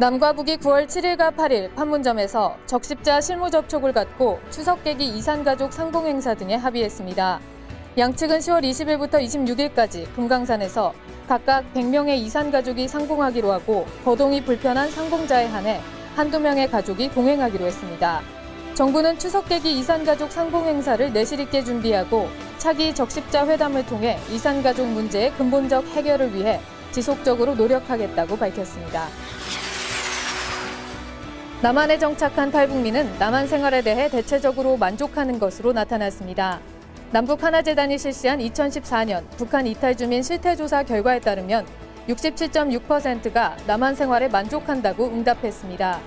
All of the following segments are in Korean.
남과 북이 9월 7일과 8일 판문점에서 적십자 실무 접촉을 갖고 추석 계기 이산가족 상봉 행사 등에 합의했습니다. 양측은 10월 20일부터 26일까지 금강산에서 각각 100명의 이산가족이 상봉하기로 하고 거동이 불편한 상봉자에 한해 한두 명의 가족이 동행하기로 했습니다. 정부는 추석 계기 이산가족 상봉 행사를 내실 있게 준비하고 차기 적십자 회담을 통해 이산가족 문제의 근본적 해결을 위해 지속적으로 노력하겠다고 밝혔습니다. 남한에 정착한 탈북민은 남한 생활에 대해 대체적으로 만족하는 것으로 나타났습니다. 남북 하나재단이 실시한 2014년 북한 이탈 주민 실태조사 결과에 따르면 67.6%가 남한 생활에 만족한다고 응답했습니다.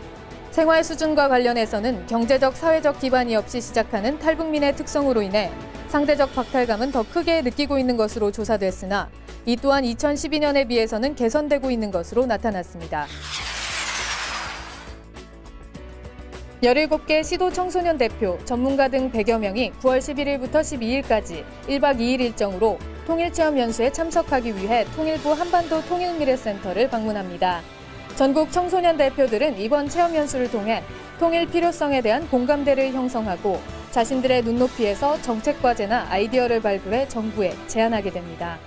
생활 수준과 관련해서는 경제적, 사회적 기반이 없이 시작하는 탈북민의 특성으로 인해 상대적 박탈감은 더 크게 느끼고 있는 것으로 조사됐으나 이 또한 2012년에 비해서는 개선되고 있는 것으로 나타났습니다. 17개 시도 청소년 대표, 전문가 등 100여 명이 9월 11일부터 12일까지 1박 2일 일정으로 통일체험 연수에 참석하기 위해 통일부 한반도 통일미래센터를 방문합니다. 전국 청소년 대표들은 이번 체험 연수를 통해 통일 필요성에 대한 공감대를 형성하고 자신들의 눈높이에서 정책 과제나 아이디어를 발굴해 정부에 제안하게 됩니다.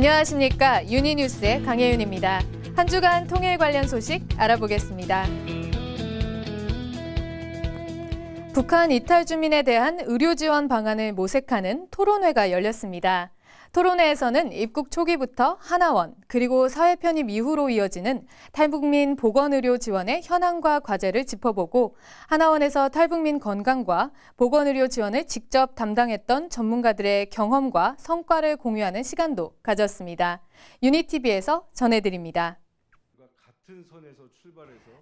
안녕하십니까. 유니뉴스의 강혜윤입니다. 한 주간 통일 관련 소식 알아보겠습니다. 북한 이탈 주민에 대한 의료 지원 방안을 모색하는 토론회가 열렸습니다. 토론회에서는 입국 초기부터 하나원 그리고 사회 편입 이후로 이어지는 탈북민 보건의료 지원의 현황과 과제를 짚어보고 하나원에서 탈북민 건강과 보건의료 지원을 직접 담당했던 전문가들의 경험과 성과를 공유하는 시간도 가졌습니다. 유니티비에서 전해드립니다.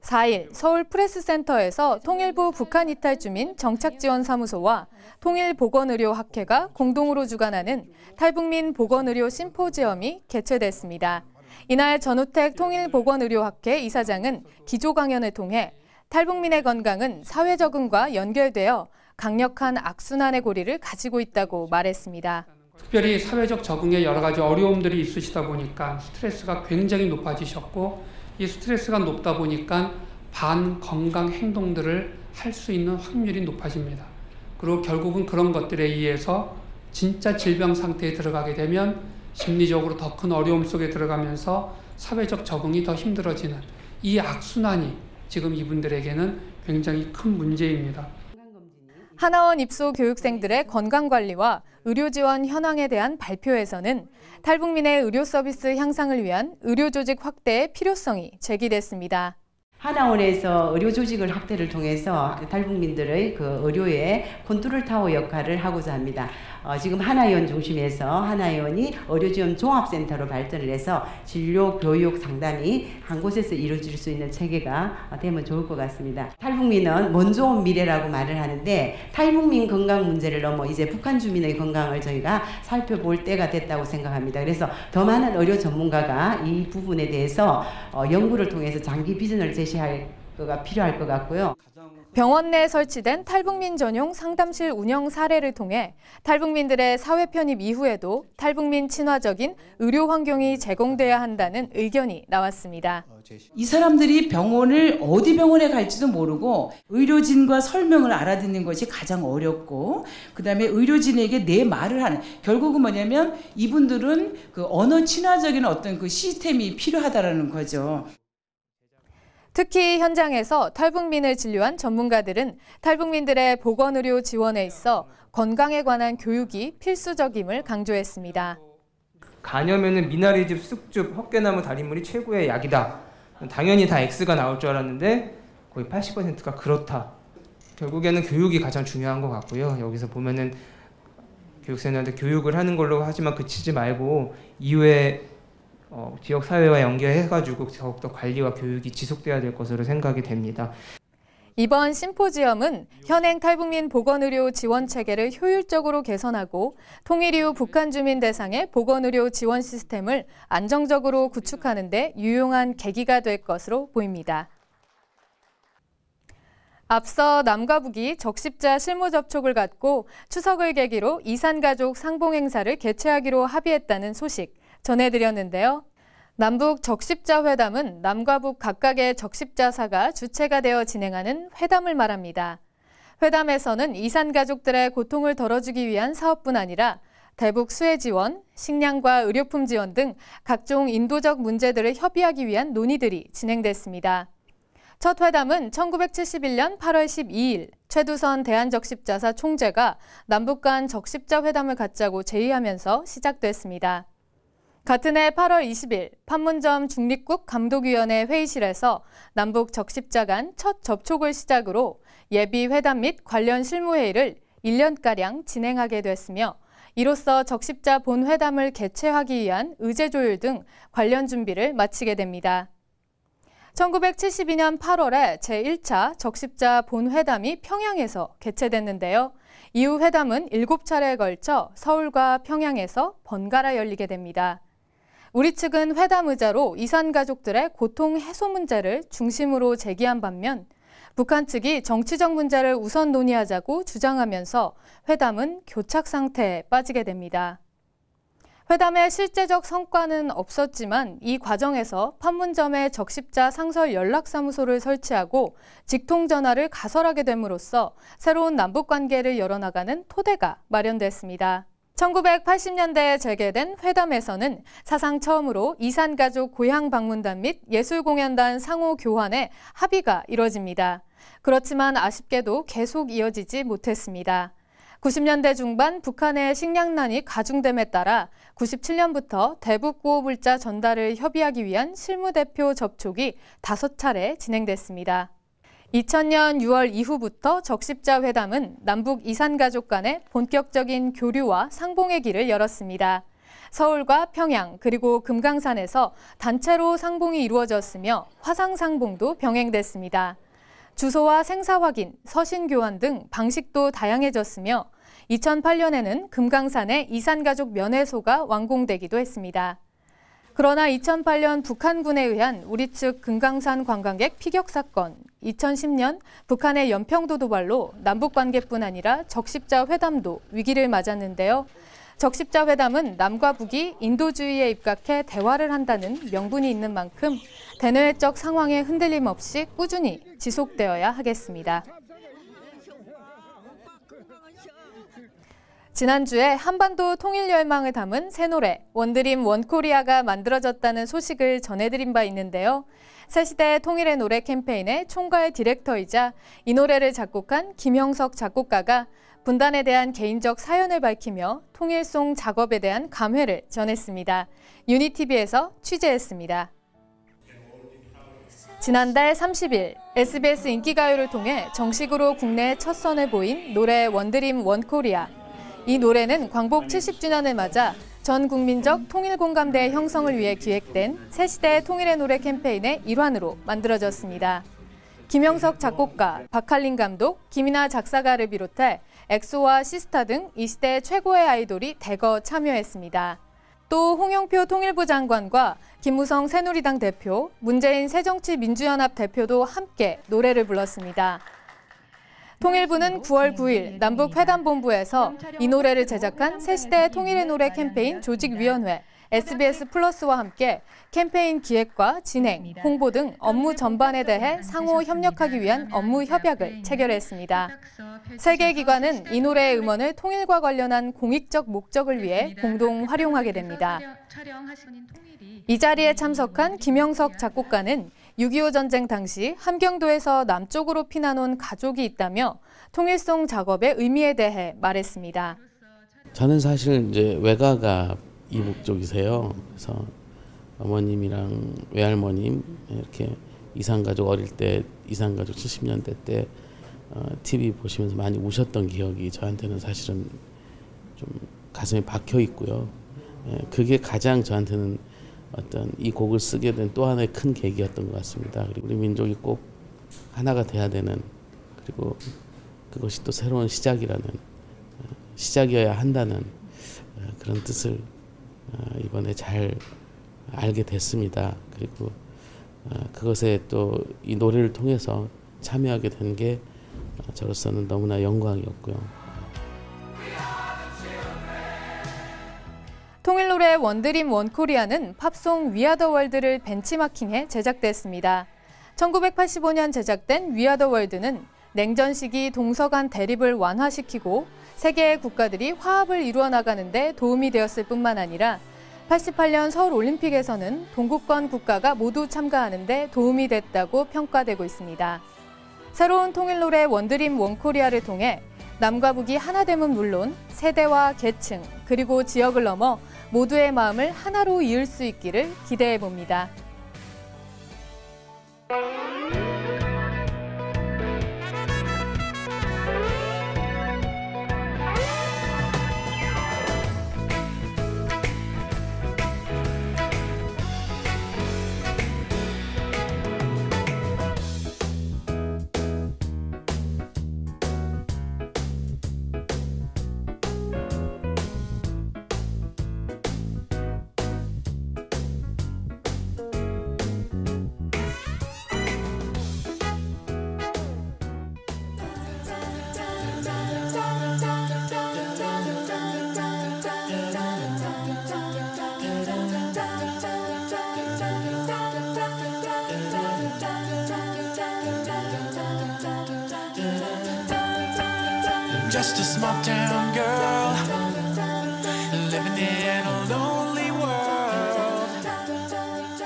4일 서울 프레스센터에서 통일부 북한 이탈 주민 정착 지원 사무소와 통일 보건의료학회가 공동으로 주관하는 탈북민 보건의료 심포지엄이 개최됐습니다. 이날 전우택 통일 보건의료학회 이사장은 기조 강연을 통해 탈북민의 건강은 사회 적응과 연결되어 강력한 악순환의 고리를 가지고 있다고 말했습니다. 특별히 사회적 적응에 여러 가지 어려움들이 있으시다 보니까 스트레스가 굉장히 높아지셨고 이 스트레스가 높다 보니까 반건강 행동들을 할 수 있는 확률이 높아집니다. 그리고 결국은 그런 것들에 의해서 진짜 질병 상태에 들어가게 되면 심리적으로 더 큰 어려움 속에 들어가면서 사회적 적응이 더 힘들어지는 이 악순환이 지금 이분들에게는 굉장히 큰 문제입니다. 하나원 입소 교육생들의 건강관리와 의료 지원 현황에 대한 발표에서는 탈북민의 의료 서비스 향상을 위한 의료 조직 확대의 필요성이 제기됐습니다. 하나원에서 의료 조직을 확대를 통해서 탈북민들의 그 의료에 컨트롤 타워 역할을 하고자 합니다. 어, 지금 하나의원 중심에서 하나의원이 의료지원 종합센터로 발전을 해서 진료, 교육, 상담이 한 곳에서 이루어질 수 있는 체계가 되면 좋을 것 같습니다. 탈북민은 먼저 온 미래라고 말을 하는데 탈북민 건강 문제를 넘어 이제 북한 주민의 건강을 저희가 살펴볼 때가 됐다고 생각합니다. 그래서 더 많은 의료 전문가가 이 부분에 대해서 어, 연구를 통해서 장기 비전을 제시 할 거가 필요할 것 같고요. 병원 내 설치된 탈북민 전용 상담실 운영 사례를 통해 탈북민들의 사회 편입 이후에도 탈북민 친화적인 의료 환경이 제공돼야 한다는 의견이 나왔습니다. 이 사람들이 병원을 어디 병원에 갈지도 모르고 의료진과 설명을 알아듣는 것이 가장 어렵고 그다음에 의료진에게 내 말을 하는 결국은 뭐냐면 이분들은 그 언어 친화적인 어떤 그 시스템이 필요하다라는 거죠. 특히 현장에서 탈북민을 진료한 전문가들은 탈북민들의 보건의료 지원에 있어 건강에 관한 교육이 필수적임을 강조했습니다. 간염에는 미나리즙, 쑥즙, 헛개나무 달인물이 최고의 약이다. 당연히 다 X가 나올 줄 알았는데 거의 80%가 그렇다. 결국에는 교육이 가장 중요한 것 같고요. 여기서 보면은 교육생한테 교육을 하는 걸로 하지만 그치지 말고 이후에 어, 지역 사회와 연계해가지고 더욱더 관리와 교육이 지속돼야 될 것으로 생각이 됩니다. 이번 심포지엄은 현행 탈북민 보건의료 지원 체계를 효율적으로 개선하고 통일 이후 북한 주민 대상의 보건의료 지원 시스템을 안정적으로 구축하는 데 유용한 계기가 될 것으로 보입니다. 앞서 남과 북이 적십자 실무 접촉을 갖고 추석을 계기로 이산가족 상봉 행사를 개최하기로 합의했다는 소식 전해드렸는데요. 남북 적십자 회담은 남과 북 각각의 적십자사가 주체가 되어 진행하는 회담을 말합니다. 회담에서는 이산 가족들의 고통을 덜어주기 위한 사업뿐 아니라 대북 수혜 지원, 식량과 의료품 지원 등 각종 인도적 문제들을 협의하기 위한 논의들이 진행됐습니다. 첫 회담은 1971년 8월 12일 최두선 대한적십자사 총재가 남북 간 적십자 회담을 갖자고 제의하면서 시작됐습니다. 같은 해 8월 20일 판문점 중립국 감독위원회 회의실에서 남북 적십자 간 첫 접촉을 시작으로 예비 회담 및 관련 실무회의를 1년가량 진행하게 됐으며 이로써 적십자 본회담을 개최하기 위한 의제 조율 등 관련 준비를 마치게 됩니다. 1972년 8월에 제1차 적십자 본회담이 평양에서 개최됐는데요. 이후 회담은 7차례에 걸쳐 서울과 평양에서 번갈아 열리게 됩니다. 우리 측은 회담 의자로 이산 가족들의 고통 해소 문제를 중심으로 제기한 반면 북한 측이 정치적 문제를 우선 논의하자고 주장하면서 회담은 교착 상태에 빠지게 됩니다. 회담의 실제적 성과는 없었지만 이 과정에서 판문점에 적십자 상설 연락사무소를 설치하고 직통전화를 가설하게 됨으로써 새로운 남북관계를 열어나가는 토대가 마련됐습니다. 1980년대에 재개된 회담에서는 사상 처음으로 이산가족 고향 방문단 및 예술공연단 상호 교환에 합의가 이뤄집니다. 그렇지만 아쉽게도 계속 이어지지 못했습니다. 90년대 중반 북한의 식량난이 가중됨에 따라 97년부터 대북 구호물자 전달을 협의하기 위한 실무대표 접촉이 다섯 차례 진행됐습니다. 2000년 6월 이후부터 적십자 회담은 남북 이산 가족 간의 본격적인 교류와 상봉의 길을 열었습니다. 서울과 평양 그리고 금강산에서 단체로 상봉이 이루어졌으며 화상 상봉도 병행됐습니다. 주소와 생사 확인, 서신 교환 등 방식도 다양해졌으며 2008년에는 금강산의 이산 가족 면회소가 완공되기도 했습니다. 그러나 2008년 북한군에 의한 우리 측 금강산 관광객 피격 사건, 2010년 북한의 연평도 도발로 남북 관계뿐 아니라 적십자 회담도 위기를 맞았는데요. 적십자 회담은 남과 북이 인도주의에 입각해 대화를 한다는 명분이 있는 만큼 대내외적 상황에 흔들림 없이 꾸준히 지속되어야 하겠습니다. 지난주에 한반도 통일 열망을 담은 새 노래 원드림 원코리아가 만들어졌다는 소식을 전해드린 바 있는데요. 새시대 통일의 노래 캠페인의 총괄 디렉터이자 이 노래를 작곡한 김형석 작곡가가 분단에 대한 개인적 사연을 밝히며 통일송 작업에 대한 감회를 전했습니다. 유니티비에서 취재했습니다. 지난달 30일 SBS 인기가요를 통해 정식으로 국내 첫 선을 보인 노래 원드림 원코리아. 이 노래는 광복 70주년을 맞아 전 국민적 통일 공감대 형성을 위해 기획된 새시대 통일의 노래 캠페인의 일환으로 만들어졌습니다. 김영석 작곡가, 박할린 감독, 김이나 작사가를 비롯해 엑소와 시스타 등 이 시대 최고의 아이돌이 대거 참여했습니다. 또 홍영표 통일부 장관과 김무성 새누리당 대표, 문재인 새정치민주연합 대표도 함께 노래를 불렀습니다. 통일부는 9월 9일 남북회담본부에서 이 노래를 제작한 새시대 통일의 노래 캠페인 조직위원회 SBS 플러스와 함께 캠페인 기획과 진행, 홍보 등 업무 전반에 대해 상호 협력하기 위한 업무 협약을 체결했습니다. 세개 기관은 이 노래의 음원을 통일과 관련한 공익적 목적을 위해 공동 활용하게 됩니다. 이 자리에 참석한 김영석 작곡가는 6.25 전쟁 당시 함경도에서 남쪽으로 피난 온 가족이 있다며 통일송 작업의 의미에 대해 말했습니다. 저는 사실 이제 외가가 이북 쪽이세요. 그래서 어머님이랑 외할머님 이렇게 이산가족 어릴 때 이산가족 70년대 때 어, TV 보시면서 많이 우셨던 기억이 저한테는 사실은 좀 가슴에 박혀 있고요. 예, 그게 가장 저한테는 어떤 이 곡을 쓰게 된 또 하나의 큰 계기였던 것 같습니다. 그리고 우리 민족이 꼭 하나가 돼야 되는 그리고 그것이 또 새로운 시작이라는 시작이어야 한다는 그런 뜻을 이번에 잘 알게 됐습니다. 그리고 그것에 또 이 노래를 통해서 참여하게 된게 어, 저로서는 너무나 영광이었고요. 통일노래 원드림 원코리아는 팝송 위아더 월드를 벤치마킹해 제작됐습니다. 1985년 제작된 위아더 월드는 냉전 시기 동서 간 대립을 완화시키고 세계의 국가들이 화합을 이루어 나가는 데 도움이 되었을 뿐만 아니라 88년 서울 올림픽에서는 동구권 국가가 모두 참가하는 데 도움이 됐다고 평가되고 있습니다. 새로운 통일노래 원드림 원코리아를 통해 남과 북이 하나 됨은 물론 세대와 계층 그리고 지역을 넘어 모두의 마음을 하나로 이을 수 있기를 기대해 봅니다. Just a small town girl living in a lonely world.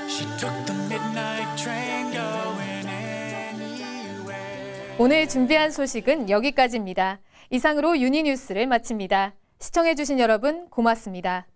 She took the midnight train going anywhere. 오늘 준비한 소식은 여기까지입니다. 이상으로 유니뉴스를 마칩니다. 시청해주신 여러분 고맙습니다.